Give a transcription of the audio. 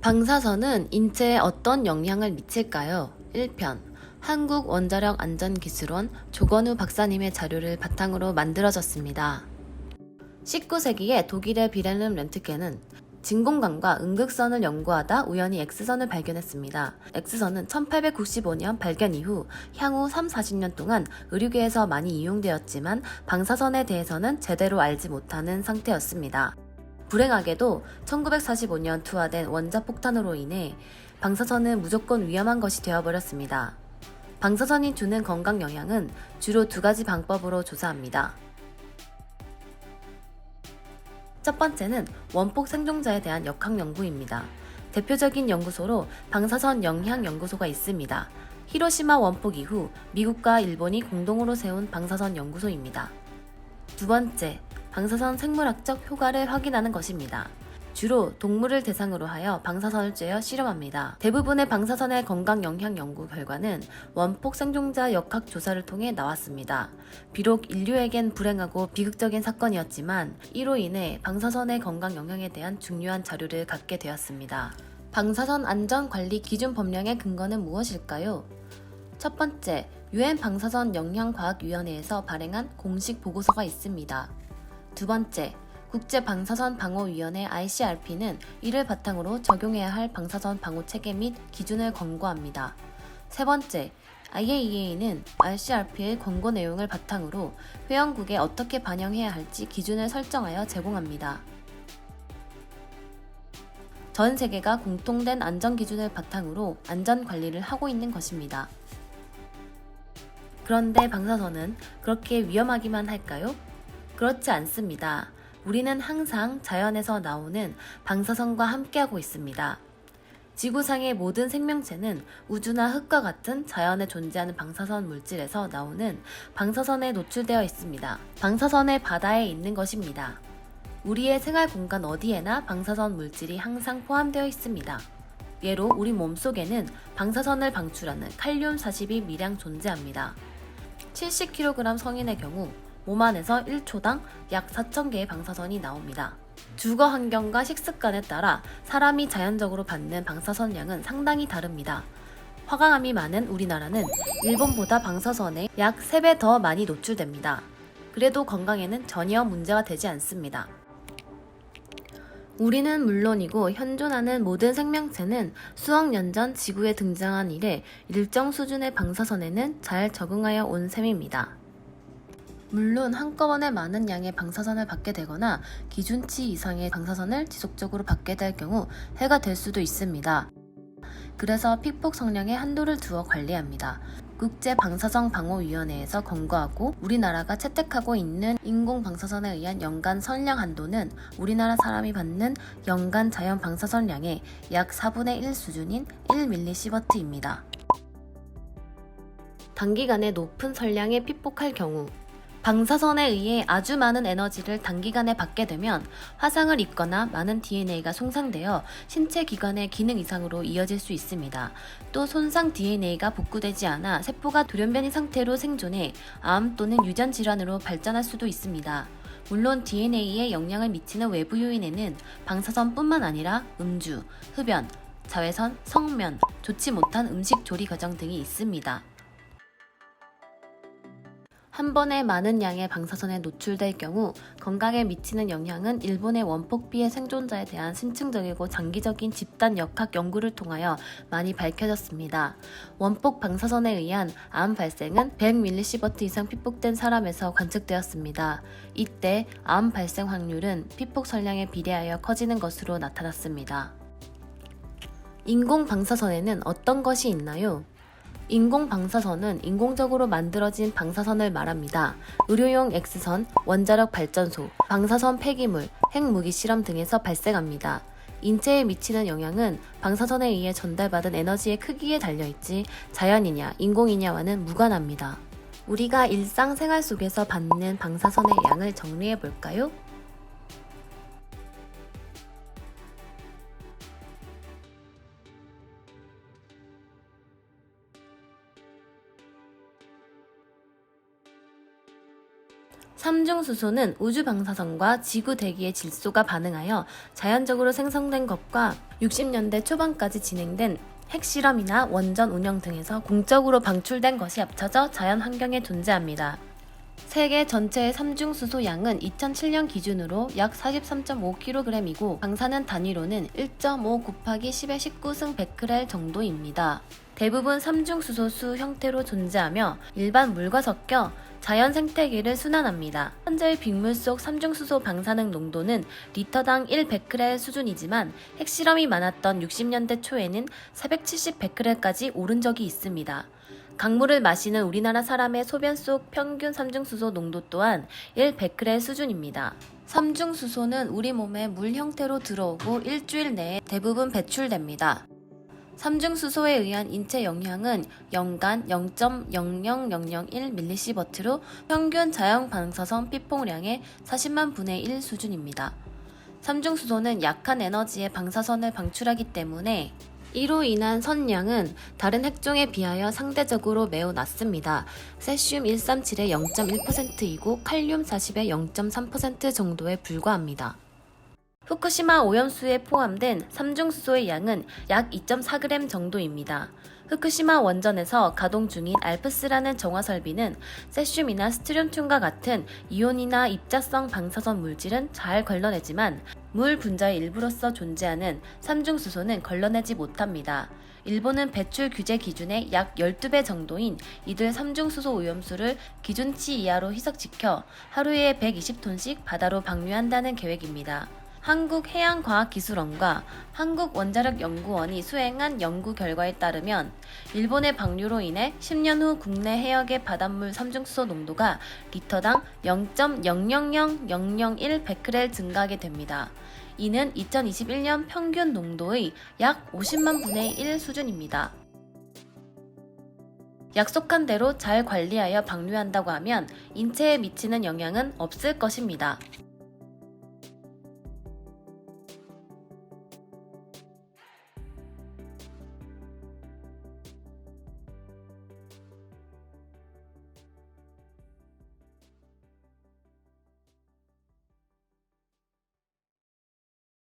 방사선은 인체에 어떤 영향을 미칠까요? 1편 한국원자력안전기술원 조건우 박사님의 자료를 바탕으로 만들어졌습니다. 19세기에 독일의 비렐름 렌트겐은 진공관과 음극선을 연구하다 우연히 X선을 발견했습니다. X선은 1895년 발견 이후 향후 3, 40년 동안 의료계에서 많이 이용되었지만 방사선에 대해서는 제대로 알지 못하는 상태였습니다. 불행하게도 1945년 투하된 원자폭탄으로 인해 방사선은 무조건 위험한 것이 되어버렸습니다. 방사선이 주는 건강 영향은 주로 두 가지 방법으로 조사합니다. 첫 번째는 원폭 생존자에 대한 역학 연구입니다. 대표적인 연구소로 방사선 영향 연구소가 있습니다. 히로시마 원폭 이후 미국과 일본이 공동으로 세운 방사선 연구소입니다. 두 번째, 방사선 생물학적 효과를 확인하는 것입니다. 주로 동물을 대상으로 하여 방사선을 쬐어 실험합니다. 대부분의 방사선의 건강 영향 연구 결과는 원폭 생존자 역학 조사를 통해 나왔습니다. 비록 인류에겐 불행하고 비극적인 사건이었지만 이로 인해 방사선의 건강 영향에 대한 중요한 자료를 갖게 되었습니다. 방사선 안전 관리 기준 법령의 근거는 무엇일까요? 첫 번째, 유엔 방사선 영향과학위원회에서 발행한 공식 보고서가 있습니다. 두 번째, 국제방사선 방어위원회 ICRP는 이를 바탕으로 적용해야 할 방사선 방호 체계 및 기준을 권고합니다. 세 번째, IAEA는 ICRP의 권고 내용을 바탕으로 회원국에 어떻게 반영해야 할지 기준을 설정하여 제공합니다. 전 세계가 공통된 안전 기준을 바탕으로 안전 관리를 하고 있는 것입니다. 그런데 방사선은 그렇게 위험하기만 할까요? 그렇지 않습니다. 우리는 항상 자연에서 나오는 방사선과 함께하고 있습니다. 지구상의 모든 생명체는 우주나 흙과 같은 자연에 존재하는 방사선 물질에서 나오는 방사선에 노출되어 있습니다. 방사선의 바다에 있는 것입니다. 우리의 생활 공간 어디에나 방사선 물질이 항상 포함되어 있습니다. 예로 우리 몸속에는 방사선을 방출하는 칼륨 42 미량 존재합니다. 70kg 성인의 경우 몸 안에서 1초당 약 4,000개의 방사선이 나옵니다. 주거 환경과 식습관에 따라 사람이 자연적으로 받는 방사선 양은 상당히 다릅니다. 화강암이 많은 우리나라는 일본보다 방사선에 약 3배 더 많이 노출됩니다. 그래도 건강에는 전혀 문제가 되지 않습니다. 우리는 물론이고 현존하는 모든 생명체는 수억 년 전 지구에 등장한 이래 일정 수준의 방사선에는 잘 적응하여 온 셈입니다. 물론 한꺼번에 많은 양의 방사선을 받게 되거나 기준치 이상의 방사선을 지속적으로 받게 될 경우 해가 될 수도 있습니다. 그래서 픽폭 성량의 한도를 두어 관리합니다. 국제 방사선 방호위원회에서 권고하고 우리나라가 채택하고 있는 인공 방사선에 의한 연간 선량 한도는 우리나라 사람이 받는 연간 자연 방사선량의 약 4분의 1 수준인 1mSib입니다. 단기간에 높은 선량에 픽폭할 경우 방사선에 의해 아주 많은 에너지를 단기간에 받게 되면 화상을 입거나 많은 DNA가 손상되어 신체 기관의 기능 이상으로 이어질 수 있습니다. 또 손상 DNA가 복구되지 않아 세포가 돌연변이 상태로 생존해 암 또는 유전 질환으로 발전할 수도 있습니다. 물론 DNA에 영향을 미치는 외부 요인에는 방사선뿐만 아니라 음주, 흡연, 자외선, 성면, 좋지 못한 음식 조리 과정 등이 있습니다. 한 번에 많은 양의 방사선에 노출될 경우 건강에 미치는 영향은 일본의 원폭비의 생존자에 대한 심층적이고 장기적인 집단 역학 연구를 통하여 많이 밝혀졌습니다. 원폭 방사선에 의한 암 발생은 100mSv 이상 피폭된 사람에서 관측되었습니다. 이때 암 발생 확률은 피폭 선량에 비례하여 커지는 것으로 나타났습니다. 인공 방사선에는 어떤 것이 있나요? 인공 방사선은 인공적으로 만들어진 방사선을 말합니다. 의료용 X선, 원자력 발전소, 방사선 폐기물, 핵무기 실험 등에서 발생합니다. 인체에 미치는 영향은 방사선에 의해 전달받은 에너지의 크기에 달려있지 자연이냐 인공이냐와는 무관합니다. 우리가 일상생활 속에서 받는 방사선의 양을 정리해 볼까요? 삼중수소는 우주 방사선과 지구 대기의 질소가 반응하여 자연적으로 생성된 것과 60년대 초반까지 진행된 핵실험이나 원전 운영 등에서 공적으로 방출된 것이 합쳐져 자연 환경에 존재합니다. 세계 전체의 삼중수소 양은 2007년 기준으로 약 43.5kg이고 방사능 단위로는 1.5 곱하기 10의 19승 100크렐 정도입니다. 대부분 삼중수소수 형태로 존재하며 일반 물과 섞여 자연 생태계를 순환합니다. 현재의 빅물 속 삼중수소 방사능 농도는 리터당 1 베크렐 수준이지만 핵실험이 많았던 60년대 초에는 470 베크렐까지 오른 적이 있습니다. 강물을 마시는 우리나라 사람의 소변 속 평균 삼중수소 농도 또한 1 베크렐 수준입니다. 삼중수소는 우리 몸에 물 형태로 들어오고 일주일 내에 대부분 배출됩니다. 삼중수소에 의한 인체 영향은 연간 0.00001mSv로 평균 자연 방사선 피폭량의 40만 분의 1 수준입니다. 삼중수소는 약한 에너지의 방사선을 방출하기 때문에 이로 인한 선량은 다른 핵종에 비하여 상대적으로 매우 낮습니다. 세슘 137의 0.1%이고 칼륨 40의 0.3% 정도에 불과합니다. 후쿠시마 오염수에 포함된 삼중수소의 양은 약 2.4g 정도입니다. 후쿠시마 원전에서 가동 중인 알프스라는 정화 설비는 세슘이나 스트론튬과 같은 이온이나 입자성 방사선 물질은 잘 걸러내지만 물 분자의 일부로서 존재하는 삼중수소는 걸러내지 못합니다. 일본은 배출 규제 기준의 약 12배 정도인 이들 삼중수소 오염수를 기준치 이하로 희석시켜 하루에 120톤씩 바다로 방류한다는 계획입니다. 한국해양과학기술원과 한국원자력연구원이 수행한 연구 결과에 따르면 일본의 방류로 인해 10년 후 국내 해역의 바닷물 삼중수소 농도가 리터당 0.000001 베크렐 증가하게 됩니다. 이는 2021년 평균 농도의 약 50만 분의 1 수준입니다. 약속한 대로 잘 관리하여 방류한다고 하면 인체에 미치는 영향은 없을 것입니다.